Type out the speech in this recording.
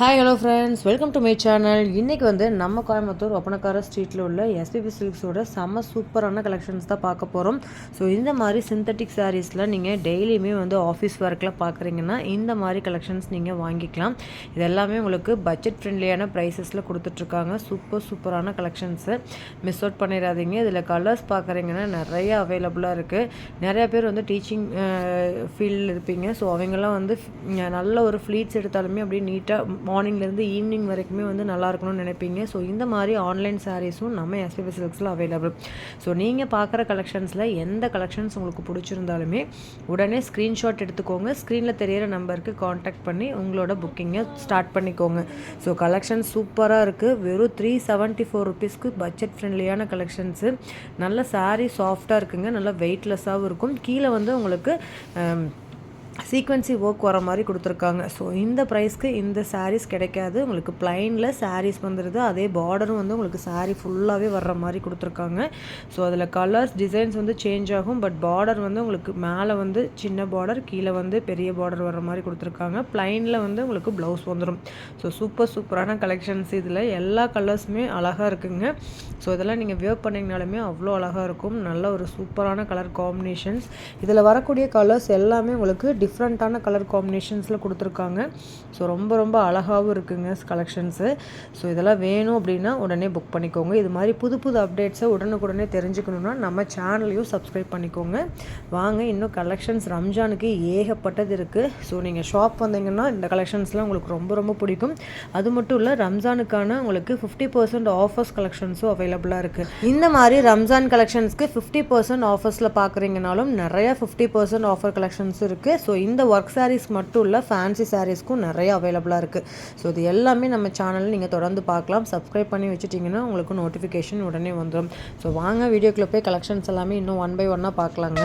Hi hello friends welcome to my channel இன்றைக்கி வந்து நம்ம கோயம்புத்தூர் ஒப்பனக்கார ஸ்ட்ரீட்டில் உள்ள எஸ்பிபி சில்க்ஸோட செம்ம சூப்பரான கலெக்ஷன்ஸ் தான் பார்க்க போகிறோம் ஸோ இந்த மாதிரி சிந்தட்டிக் சாரீஸில் நீங்கள் டெய்லியுமே வந்து ஆஃபீஸ் ஒர்க்கில் பார்க்குறீங்கன்னா இந்த மாதிரி கலெக்ஷன்ஸ் நீங்கள் வாங்கிக்கலாம். இது எல்லாமே உங்களுக்கு பட்ஜெட் ஃப்ரெண்ட்லியான ப்ரைஸஸில் கொடுத்துட்ருக்காங்க. சூப்பர் சூப்பரான கலெக்ஷன்ஸு மிஸ் அவுட் பண்ணிடாதீங்க. இதில் கலர்ஸ் பார்க்குறீங்கன்னா நிறைய அவைலபிளாக இருக்குது நிறையா பேர் வந்து டீச்சிங் ஃபீல்டில் இருப்பீங்க. ஸோ அவங்கெல்லாம் வந்து நல்ல ஒரு ஃப்ளீட்ஸ் எடுத்தாலுமே அப்படியே நீட்டாக மார்னிங்லேருந்து ஈவினிங் வரைக்குமே வந்து நல்லா இருக்கணும்னு நினைப்பீங்க. ஸோ இந்த மாதிரி ஆன்லைன் சாரீஸும் நம்ம எஸ்பிபி சில்க்ஸில் அவைலபிள் ஸோ நீங்கள் பார்க்குற கலெக்ஷன்ஸில் எந்த கலெக்ஷன்ஸ் உங்களுக்கு பிடிச்சிருந்தாலுமே உடனே ஸ்க்ரீன்ஷாட் எடுத்துக்கோங்க. ஸ்க்ரீனில் தெரியிற நம்பருக்கு காண்டாக்ட் பண்ணி உங்களோட புக்கிங்கை ஸ்டார்ட் பண்ணிக்கோங்க. ஸோ கலெக்ஷன் சூப்பராக இருக்குது வெறும் த்ரீ செவன்ட்டி ஃபோர் ருபீஸ்க்கு பட்ஜெட் ஃப்ரெண்ட்லியான கலெக்ஷன்ஸு நல்ல சாரீ சாஃப்டாக இருக்குங்க. நல்லா வெயிட்லெஸ்ஸாகவும் இருக்கும். கீழே வந்து உங்களுக்கு சீக்வன்சி ஒர்க் வர மாதிரி கொடுத்துருக்காங்க. ஸோ இந்த ப்ரைஸ்க்கு இந்த சாரீஸ் கிடைக்காது. உங்களுக்கு ப்ளைனில் சாரீஸ் வந்துடுது அதே பார்டரும் வந்து உங்களுக்கு சாரீ ஃபுல்லாகவே வர்ற மாதிரி கொடுத்துருக்காங்க. ஸோ அதில் கலர்ஸ் டிசைன்ஸ் வந்து சேஞ்ச் ஆகும். பட் பார்டர் வந்து உங்களுக்கு மேலே வந்து சின்ன பார்டர் கீழே வந்து பெரிய பார்டர் வர்ற மாதிரி கொடுத்துருக்காங்க. ப்ளைனில் வந்து உங்களுக்கு ப்ளவுஸ் வந்துடும் ஸோ சூப்பர் சூப்பரான கலெக்ஷன்ஸ் இதில். எல்லா கலர்ஸுமே அழகாக இருக்குங்க. ஸோ இதெல்லாம் நீங்கள் வியர் பண்ணிங்கனாலுமே அவ்வளோ அழகாக இருக்கும். நல்ல ஒரு சூப்பரான கலர் காம்பினேஷன்ஸ் இதில் வரக்கூடிய கலர்ஸ் எல்லாமே உங்களுக்கு டிஃப்ரெண்ட்டான கலர் காம்பினேஷன்ஸில் கொடுத்துருக்காங்க. ஸோ ரொம்ப ரொம்ப அழகாகவும் இருக்குங்க கலெக்ஷன்ஸு ஸோ இதெல்லாம் வேணும் அப்படின்னா உடனே புக் பண்ணிக்கோங்க. இது மாதிரி புது புது அப்டேட்ஸை உடனுக்குடனே தெரிஞ்சுக்கணுன்னா நம்ம சேனலையும் சப்ஸ்கிரைப் பண்ணிக்கோங்க. வாங்க இன்னும் கலெக்ஷன்ஸ் ரம்ஜானுக்கு ஏகப்பட்டது இருக்குது ஸோ நீங்கள் ஷாப் வந்தீங்கன்னா இந்த கலெக்ஷன்ஸ்லாம் உங்களுக்கு ரொம்ப ரொம்ப பிடிக்கும். அது மட்டும் இல்லை ரம்ஜானுக்கான உங்களுக்கு ஃபிஃப்டி பர்சன்ட் ஆஃபர்ஸ் கலெக்ஷன்ஸும் அவைலபிளாக இருக்குது இந்த மாதிரி ரம்ஜான் கலெக்ஷன்ஸ்க்கு ஃபிஃப்டி பர்சன்ட் ஆஃபர்ஸில் பார்க்குறீங்கனாலும் நிறையா ஃபிஃப்டி பர்சன்ட் ஆஃபர் கலெக்ஷன்ஸ் இருக்குது ஸோ இந்த ஒர்க் சாரீஸ் மட்டும் இல்லை ஃபேன்சி சாரீஸ்க்கும் நிறைய அவைலபிளாக இருக்குது ஸோ இது எல்லாமே நம்ம சேனலில் நீங்கள் தொடர்ந்து பார்க்கலாம். சப்ஸ்கிரைப் பண்ணி வச்சுட்டிங்கன்னா உங்களுக்கு நோட்டிஃபிகேஷன் உடனே வந்துடும் ஸோ வாங்க வீடியோக்குள்ளே போய் கலெக்ஷன்ஸ் எல்லாமே இன்னும் ஒன் பை ஒன்னாக பார்க்கலாங்க.